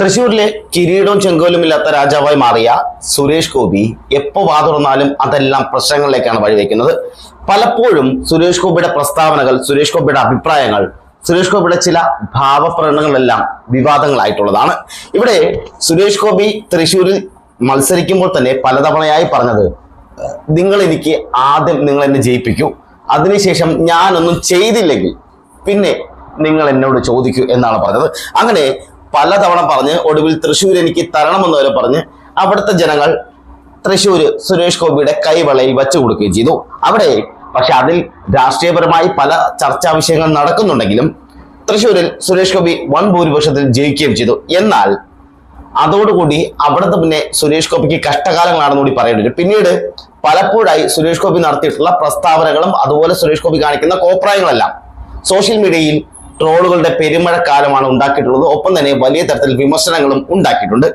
തൃശ്ശൂരിലെ കിരീടവും ചെങ്കോലും ഇല്ലാത്ത രാജാവായി മാറിയ സുരേഷ് ഗോപി എപ്പോ വാ തുറന്നാലും അതെല്ലാം പ്രശ്നങ്ങളിലേക്കാണ് വഴിവെക്കുന്നത്. പലപ്പോഴും സുരേഷ് ഗോപിയുടെ പ്രസ്താവനകൾ സുരേഷ് ഗോപിയുടെ അഭിപ്രായങ്ങൾ സുരേഷ് ഗോപിയുടെ ചില ഭാവപ്രകടനങ്ങളെല്ലാം വിവാദങ്ങളായിട്ടുള്ളതാണ്. ഇവിടെ സുരേഷ് ഗോപി തൃശ്ശൂരിൽ മത്സരിക്കുമ്പോൾ തന്നെ പലതവണയായി പറഞ്ഞത് നിങ്ങൾ എനിക്ക് ആദ്യം നിങ്ങൾ എന്നെ ജയിപ്പിക്കൂ. അതിനുശേഷം ഞാനൊന്നും ചെയ്തില്ലെങ്കിൽ പിന്നെ നിങ്ങൾ എന്നോട് ചോദിക്കൂ എന്നാണ് പറഞ്ഞത്. അങ്ങനെ പലതവണ പറഞ്ഞ് ഒടുവിൽ തൃശ്ശൂർ എനിക്ക് തരണമെന്ന് വരെ പറഞ്ഞ് അവിടുത്തെ ജനങ്ങൾ തൃശ്ശൂർ സുരേഷ് ഗോപിയുടെ കൈവളയിൽ വച്ചു കൊടുക്കുകയും ചെയ്തു. അവിടെ പക്ഷെ അതിൽ രാഷ്ട്രീയപരമായി പല ചർച്ചാ വിഷയങ്ങൾ നടക്കുന്നുണ്ടെങ്കിലും തൃശ്ശൂരിൽ സുരേഷ് ഗോപി വൻ ഭൂരിപക്ഷത്തിൽ ജയിക്കുകയും ചെയ്തു. എന്നാൽ അതോടുകൂടി അവിടുത്തെ പിന്നെ സുരേഷ് ഗോപിക്ക് കഷ്ടകാലങ്ങളാണെന്ന് കൂടി പറയേണ്ടി വരും. പിന്നീട് പലപ്പോഴായി സുരേഷ് ഗോപി നടത്തിയിട്ടുള്ള പ്രസ്താവനകളും അതുപോലെ സുരേഷ് ഗോപി കാണിക്കുന്ന കോപ്രായങ്ങളെല്ലാം സോഷ്യൽ മീഡിയയിൽ ട്രോളുകളുടെ പെരുമഴക്കാലമാണ് ഉണ്ടാക്കിയിട്ടുള്ളത്. ഒപ്പം തന്നെ വലിയ തരത്തിൽ വിമർശനങ്ങളും ഉണ്ടാക്കിയിട്ടുണ്ട്.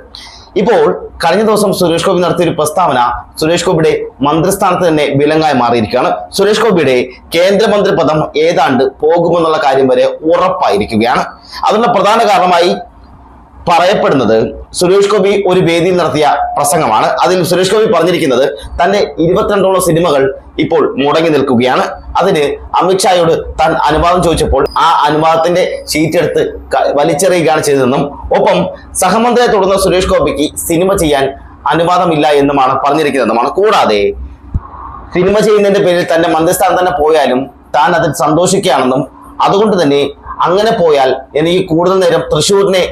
ഇപ്പോൾ കഴിഞ്ഞ ദിവസം സുരേഷ് ഗോപി നടത്തിയ ഒരു പ്രസ്താവന സുരേഷ് ഗോപിയുടെ മന്ത്രിസ്ഥാനത്ത് തന്നെ വിലങ്ങായി മാറിയിരിക്കുകയാണ്. സുരേഷ് ഗോപിയുടെ കേന്ദ്രമന്ത്രി പദം ഏതാണ്ട് പോകുമെന്നുള്ള കാര്യം വരെ ഉറപ്പായിരിക്കുകയാണ്. അതിനുള്ള പ്രധാന കാരണമായി പറയപ്പെടുന്നത് സുരേഷ് ഗോപി ഒരു വേദിയിൽ നടത്തിയ പ്രസംഗമാണ്. അതിൽ സുരേഷ് ഗോപി പറഞ്ഞിരിക്കുന്നത് തന്റെ ഇരുപത്തിരണ്ടോളം സിനിമകൾ ഇപ്പോൾ മുടങ്ങി നിൽക്കുകയാണ്. അതിന് അമിത്ഷായോട് താൻ അനുവാദം ചോദിച്ചപ്പോൾ ആ അനുവാദത്തിന്റെ ഷീറ്റ് എടുത്ത് വലിച്ചെറിയുകയാണ് ചെയ്തതെന്നും ഒപ്പം സഹമന്ത്രിയെ തുടർന്ന് സുരേഷ് ഗോപിക്ക് സിനിമ ചെയ്യാൻ അനുവാദമില്ല എന്നുമാണ് പറഞ്ഞിരിക്കുന്നതെന്നുമാണ് കൂടാതെ സിനിമ ചെയ്യുന്നതിന്റെ പേരിൽ തന്റെ മന്ത്രിസ്ഥാനം തന്നെ പോയാലും താൻ അതിൽ സന്തോഷിക്കുകയാണെന്നും അതുകൊണ്ട് തന്നെ അങ്ങനെ പോയാൽ എനിക്ക് കൂടുതൽ നേരം തൃശ്ശൂരിനെ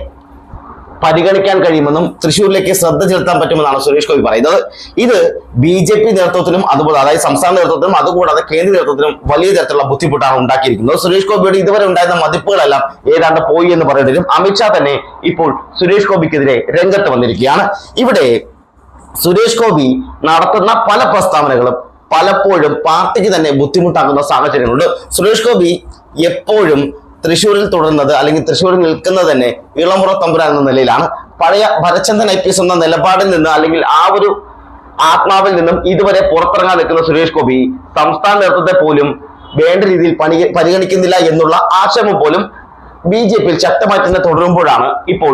പരിഗണിക്കാൻ കഴിയുമെന്നും തൃശ്ശൂരിലേക്ക് ശ്രദ്ധ ചെലുത്താൻ പറ്റുമെന്നാണ് സുരേഷ് ഗോപി പറയുന്നത്. ഇത് ബി ജെ പി നേതൃത്വത്തിലും അതുപോലെ അതായത് സംസ്ഥാന നേതൃത്വത്തിലും അതുകൂടാതെ കേന്ദ്ര നേതൃത്വത്തിലും വലിയ തരത്തിലുള്ള ബുദ്ധിമുട്ടാണ് ഉണ്ടാക്കിയിരിക്കുന്നത്. സുരേഷ് ഗോപിയുടെ ഇതുവരെ ഉണ്ടായിരുന്ന മതിപ്പുകളെല്ലാം ഏതാണ്ട് പോയി എന്ന് പറയുന്നതിലും അമിത്ഷാ തന്നെ ഇപ്പോൾ സുരേഷ് ഗോപിക്കെതിരെ രംഗത്ത് വന്നിരിക്കുകയാണ്. ഇവിടെ സുരേഷ് ഗോപി നടത്തുന്ന പല പ്രസ്താവനകളും പലപ്പോഴും പാർട്ടിക്ക് തന്നെ ബുദ്ധിമുട്ടാക്കുന്ന സാഹചര്യങ്ങളുണ്ട്. സുരേഷ് ഗോപി എപ്പോഴും തൃശ്ശൂരിൽ തുടരുന്നത് അല്ലെങ്കിൽ തൃശ്ശൂരിൽ നിൽക്കുന്നത് തന്നെ ഇളമുറ തമ്പുരാൻ എന്ന നിലയിലാണ്. പഴയ ഭരചന്ദ്രൻ ഐ പി എസ് എന്ന നിലപാടിൽ നിന്ന് അല്ലെങ്കിൽ ആ ഒരു ആത്മാവിൽ നിന്നും ഇതുവരെ പുറത്തിറങ്ങാൻ നിൽക്കുന്ന സുരേഷ് ഗോപി സംസ്ഥാന നേതൃത്വത്തെ പോലും വേണ്ട രീതിയിൽ പണി പരിഗണിക്കുന്നില്ല എന്നുള്ള ആക്ഷേപം പോലും ബി ജെ പിയിൽ ശക്തമായി തന്നെ തുടരുമ്പോഴാണ് ഇപ്പോൾ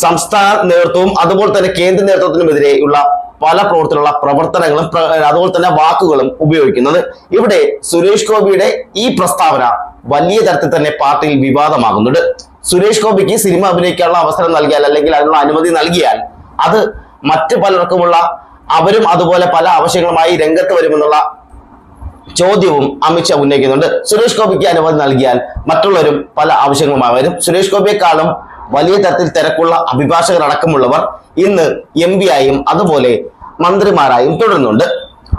സംസ്ഥാന നേതൃത്വവും അതുപോലെ തന്നെ കേന്ദ്ര നേതൃത്വത്തിനുമെതിരെയുള്ള പല പ്രവർത്തനമുള്ള പ്രവർത്തനങ്ങളും അതുപോലെ തന്നെ വാക്കുകളും ഉപയോഗിക്കുന്നത്. ഇവിടെ സുരേഷ് ഗോപിയുടെ ഈ പ്രസ്താവന വലിയ തരത്തിൽ തന്നെ പാർട്ടിയിൽ വിവാദമാകുന്നുണ്ട്. സുരേഷ് ഗോപിക്ക് സിനിമ അഭിനയിക്കാനുള്ള അവസരം നൽകിയാൽ അല്ലെങ്കിൽ അതിനുള്ള അനുമതി നൽകിയാൽ അത് മറ്റു പലർക്കുമുള്ള അവരും അതുപോലെ പല ആവശ്യങ്ങളുമായി രംഗത്ത് വരുമെന്നുള്ള ചോദ്യവും അമിത്ഷാ ഉന്നയിക്കുന്നുണ്ട്. സുരേഷ് ഗോപിക്ക് അനുമതി നൽകിയാൽ മറ്റുള്ളവരും പല ആവശ്യങ്ങളുമായി വരും. സുരേഷ് ഗോപിയെക്കാളും വലിയ തരത്തിൽ തിരക്കുള്ള അഭിഭാഷകരടക്കമുള്ളവർ ഇന്ന് എം ആയും അതുപോലെ മന്ത്രിമാരായും തുടരുന്നുണ്ട്.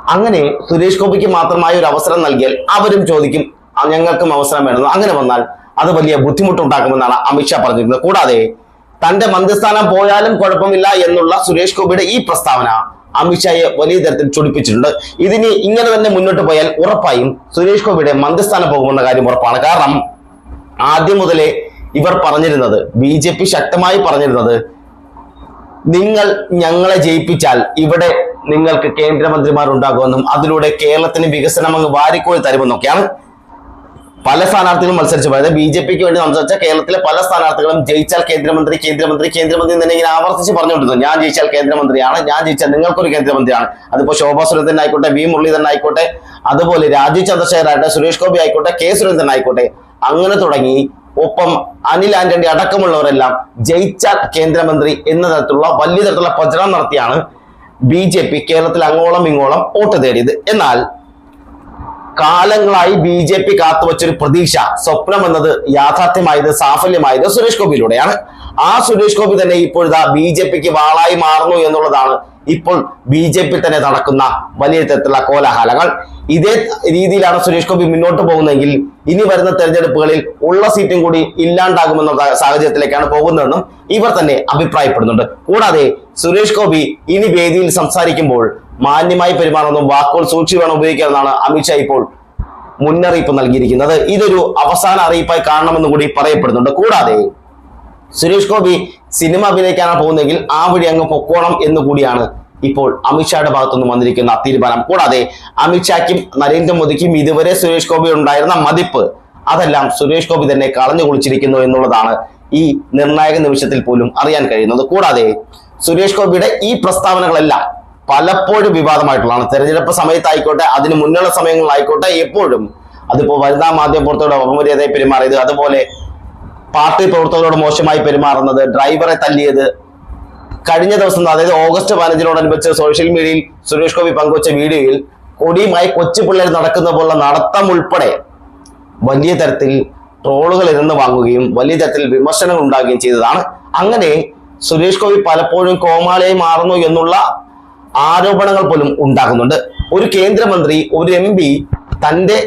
അങ്ങനെ സുരേഷ് ഗോപിക്ക് മാത്രമായ ഒരു അവസരം നൽകിയാൽ അവരും ചോദിക്കും "ആ, ഞങ്ങൾക്കും അവസരം വേണമെന്ന് അങ്ങനെ വന്നാൽ അത് വലിയ ബുദ്ധിമുട്ടുണ്ടാക്കുമെന്നാണ് അമിത്ഷാ പറഞ്ഞിരുന്നത്. കൂടാതെ തന്റെ മന്ത്രിസ്ഥാനം പോയാലും കുഴപ്പമില്ല എന്നുള്ള സുരേഷ് ഗോപിയുടെ ഈ പ്രസ്താവന അമിത്ഷായെ വലിയ തരത്തിൽ ചൊടിപ്പിച്ചിട്ടുണ്ട്. ഇതിനി ഇങ്ങനെ തന്നെ മുന്നോട്ട് പോയാൽ ഉറപ്പായും സുരേഷ് ഗോപിയുടെ മന്ത്രിസ്ഥാനം പോകുമെന്ന കാര്യം ഉറപ്പാണ്. കാരണം ആദ്യം മുതലേ ഇവർ പറഞ്ഞിരുന്നത് ബി ജെ പി ശക്തമായി പറഞ്ഞിരുന്നത് നിങ്ങൾ ഞങ്ങളെ ജയിപ്പിച്ചാൽ ഇവിടെ നിങ്ങൾക്ക് കേന്ദ്രമന്ത്രിമാർ ഉണ്ടാകുമെന്നും അതിലൂടെ കേരളത്തിന് വികസനം അങ്ങ് വാരിക്കോഴി തരുമെന്നൊക്കെയാണ് പല സ്ഥാനാർത്ഥികളും മത്സരിച്ചു. പോയത് ബി ജെ പിക്ക് വേണ്ടി സംസാരിച്ച കേരളത്തിലെ പല സ്ഥാനാർത്ഥികളും ജയിച്ചാൽ കേന്ദ്രമന്ത്രി കേന്ദ്രമന്ത്രി കേന്ദ്രമന്ത്രി തന്നെ ഇങ്ങനെ ആവർത്തിച്ച് പറഞ്ഞുകൊണ്ടിരുന്നു. ഞാൻ ജയിച്ചാൽ കേന്ദ്രമന്ത്രിയാണ് ഞാൻ ജയിച്ചാൽ നിങ്ങൾക്കൊരു കേന്ദ്രമന്ത്രിയാണ്. അതിപ്പോ ശോഭാ സുരേന്ദ്രൻ ആയിക്കോട്ടെ വി മുരളീധരൻ ആയിക്കോട്ടെ അതുപോലെ രാജീവ് ചന്ദ്രശേഖർ ആയിട്ട് സുരേഷ് ഗോപി ആയിക്കോട്ടെ കെ സുരേന്ദ്രൻ ആയിക്കോട്ടെ അങ്ങനെ തുടങ്ങി ഒപ്പം അനിൽ ആന്റണി അടക്കമുള്ളവരെല്ലാം ജയിച്ചാൽ കേന്ദ്രമന്ത്രി എന്ന തരത്തിലുള്ള വലിയ തരത്തിലുള്ള പ്രചരണം നടത്തിയാണ് ബി ജെ പി കേരളത്തിൽ അങ്ങോളം ഇങ്ങോളം വോട്ട് തേടിയത്. എന്നാൽ കാലങ്ങളായി ബി ജെ പി കാത്തുവച്ചൊരു പ്രതീക്ഷ സ്വപ്നം എന്നത് യാഥാർത്ഥ്യമായത് സാഫല്യമായത് സുരേഷ് ഗോപിയിലൂടെയാണ്. ആ സുരേഷ് ഗോപി തന്നെ ഇപ്പോഴിതാ ബി ജെ പിക്ക് വാളായി മാറുന്നു എന്നുള്ളതാണ് ഇപ്പോൾ ബി ജെ പി തന്നെ നടക്കുന്ന വലിയ തരത്തിലുള്ള കോലാഹലങ്ങൾ. ഇതേ രീതിയിലാണ് സുരേഷ് ഗോപി മുന്നോട്ട് പോകുന്നതെങ്കിൽ ഇനി വരുന്ന തെരഞ്ഞെടുപ്പുകളിൽ ഉള്ള സീറ്റും കൂടി ഇല്ലാണ്ടാകുമെന്ന സാഹചര്യത്തിലേക്കാണ് പോകുന്നതെന്നും ഇവർ തന്നെ അഭിപ്രായപ്പെടുന്നുണ്ട്. കൂടാതെ സുരേഷ് ഗോപി ഇനി വേദിയിൽ സംസാരിക്കുമ്പോൾ മാന്യമായി പെരുമാറുന്ന വാക്കുകൾ സൂക്ഷിച്ചു വേണം ഉപയോഗിക്കാമെന്നാണ് അമിത്ഷാ ഇപ്പോൾ മുന്നറിയിപ്പ് നൽകിയിരിക്കുന്നത്. ഇതൊരു അവസാന അറിയിപ്പായി കാണണമെന്നും കൂടി പറയപ്പെടുന്നുണ്ട്. കൂടാതെ സുരേഷ് ഗോപി സിനിമ അഭിനയിക്കാനാണ് പോകുന്നതെങ്കിൽ ആ വഴി അങ്ങ് പൊക്കോണം എന്ന് കൂടിയാണ് ഇപ്പോൾ അമിത്ഷായുടെ ഭാഗത്തുനിന്ന് വന്നിരിക്കുന്ന തീരുമാനം. കൂടാതെ അമിത്ഷായ്ക്കും നരേന്ദ്രമോദിക്കും ഇതുവരെ സുരേഷ് ഗോപി ഉണ്ടായിരുന്ന മതിപ്പ് അതെല്ലാം സുരേഷ് ഗോപി തന്നെ കളഞ്ഞു കുളിച്ചിരിക്കുന്നു എന്നുള്ളതാണ് ഈ നിർണായക നിമിഷത്തിൽ പോലും അറിയാൻ കഴിയുന്നത്. കൂടാതെ സുരേഷ് ഗോപിയുടെ ഈ പ്രസ്താവനകളെല്ലാം പലപ്പോഴും വിവാദമായിട്ടുള്ളതാണ്. തെരഞ്ഞെടുപ്പ് സമയത്തായിക്കോട്ടെ അതിന് മുന്നുള്ള സമയങ്ങളിലായിക്കോട്ടെ എപ്പോഴും അതിപ്പോ വനിതാ മാധ്യമ പ്രവർത്തകരുടെ അപമര്യാദയെ പെരുമാറിയത് അതുപോലെ പാർട്ടി പ്രവർത്തകരോട് മോശമായി പെരുമാറുന്നത് ഡ്രൈവറെ തല്ലിയത്. കഴിഞ്ഞ ദിവസം അതായത് ഓഗസ്റ്റ് പതിനഞ്ചിനോടനുബന്ധിച്ച് സോഷ്യൽ മീഡിയയിൽ സുരേഷ് ഗോപി പങ്കുവച്ച വീഡിയോയിൽ കൊടിയുമായി കൊച്ചു പിള്ളേർ നടക്കുന്ന പോലുള്ള നടത്തം ഉൾപ്പെടെ വലിയ തരത്തിൽ ട്രോളുകൾ ഇരുന്ന് വാങ്ങുകയും വലിയ തരത്തിൽ വിമർശനങ്ങൾ ഉണ്ടാകുകയും ചെയ്തതാണ്. അങ്ങനെ സുരേഷ് ഗോപി പലപ്പോഴും കോമാളിയായി മാറുന്നു എന്നുള്ള ആരോപണങ്ങൾ പോലും ഉണ്ടാകുന്നുണ്ട്. ഒരു കേന്ദ്രമന്ത്രി ഒരു എം പി തന്റെ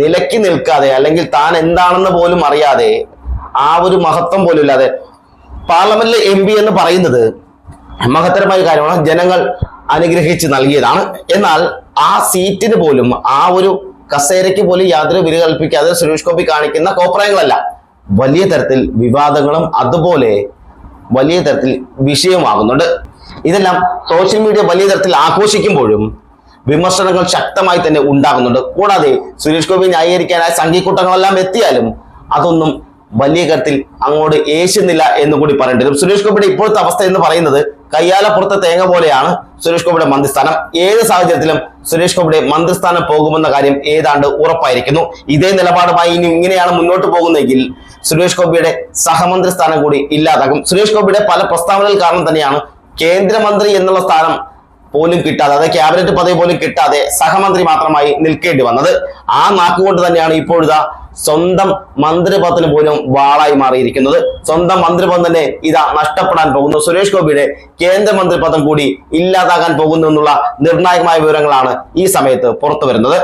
നിലയ്ക്ക് നിൽക്കാതെ അല്ലെങ്കിൽ താൻ എന്താണെന്ന് പോലും അറിയാതെ ആ ഒരു മഹത്വം പോലും ഇല്ലാതെ പാർലമെന്റിലെ എം പി എന്ന് പറയുന്നത് മഹത്തരമായ കാര്യമാണ്. ജനങ്ങൾ അനുഗ്രഹിച്ച് നൽകിയതാണ്. എന്നാൽ ആ സീറ്റിന് പോലും ആ ഒരു കസേരയ്ക്ക് പോലും യാതൊരു വില കൽപ്പിക്കാതെ സുരേഷ് ഗോപി കാണിക്കുന്ന കോപ്രായങ്ങളല്ല. വലിയ തരത്തിൽ വിവാദങ്ങളും അതുപോലെ വലിയ തരത്തിൽ വിഷയമാകുന്നുണ്ട്. ഇതെല്ലാം സോഷ്യൽ മീഡിയ വലിയ തരത്തിൽ ആഘോഷിക്കുമ്പോഴും വിമർശനങ്ങൾ ശക്തമായി തന്നെ ഉണ്ടാകുന്നുണ്ട്. കൂടാതെ സുരേഷ് ഗോപി ന്യായീകരിക്കാനായ സംഘിക്കൂട്ടങ്ങളെല്ലാം എത്തിയാലും അതൊന്നും വലിയ തരത്തിൽ അങ്ങോട്ട് ഏശുന്നില്ല എന്ന് കൂടി പറയേണ്ടി വരും. സുരേഷ് ഗോപിയുടെ ഇപ്പോഴത്തെ അവസ്ഥ എന്ന് പറയുന്നത് കയ്യാലപ്പുറത്തെ തേങ്ങ പോലെയാണ് സുരേഷ് ഗോപിയുടെ മന്ത്രിസ്ഥാനം. ഏത് സാഹചര്യത്തിലും സുരേഷ് ഗോപിയുടെ മന്ത്രിസ്ഥാനം പോകുമെന്ന കാര്യം ഏതാണ്ട് ഉറപ്പായിരിക്കുന്നു. ഇതേ നിലപാടുമായി ഇനി ഇങ്ങനെയാണ് മുന്നോട്ട് പോകുന്നതെങ്കിൽ സുരേഷ് ഗോപിയുടെ സഹമന്ത്രി സ്ഥാനം കൂടി ഇല്ലാതാകും. സുരേഷ് ഗോപിയുടെ പല പ്രസ്താവനകൾ കാരണം തന്നെയാണ് കേന്ദ്രമന്ത്രി എന്നുള്ള സ്ഥാനം പോലും കിട്ടാതെ അതായത് ക്യാബിനറ്റ് പദവി പോലും കിട്ടാതെ സഹമന്ത്രി മാത്രമായി നിൽക്കേണ്ടി വന്നത്. ആ നാക്കുകൊണ്ട് തന്നെയാണ് ഇപ്പോഴിതാ സ്വന്തം മന്ത്രിപദത്തിന് പോലും വാളായി മാറിയിരിക്കുന്നത്. സ്വന്തം മന്ത്രിപദം തന്നെ ഇതാ നഷ്ടപ്പെടാൻ പോകുന്നു. സുരേഷ് ഗോപിയുടെ കേന്ദ്രമന്ത്രിപദം കൂടി ഇല്ലാതാകാൻ പോകുന്നു എന്നുള്ള നിർണായകമായ വിവരങ്ങളാണ് ഈ സമയത്ത് പുറത്തു വരുന്നത്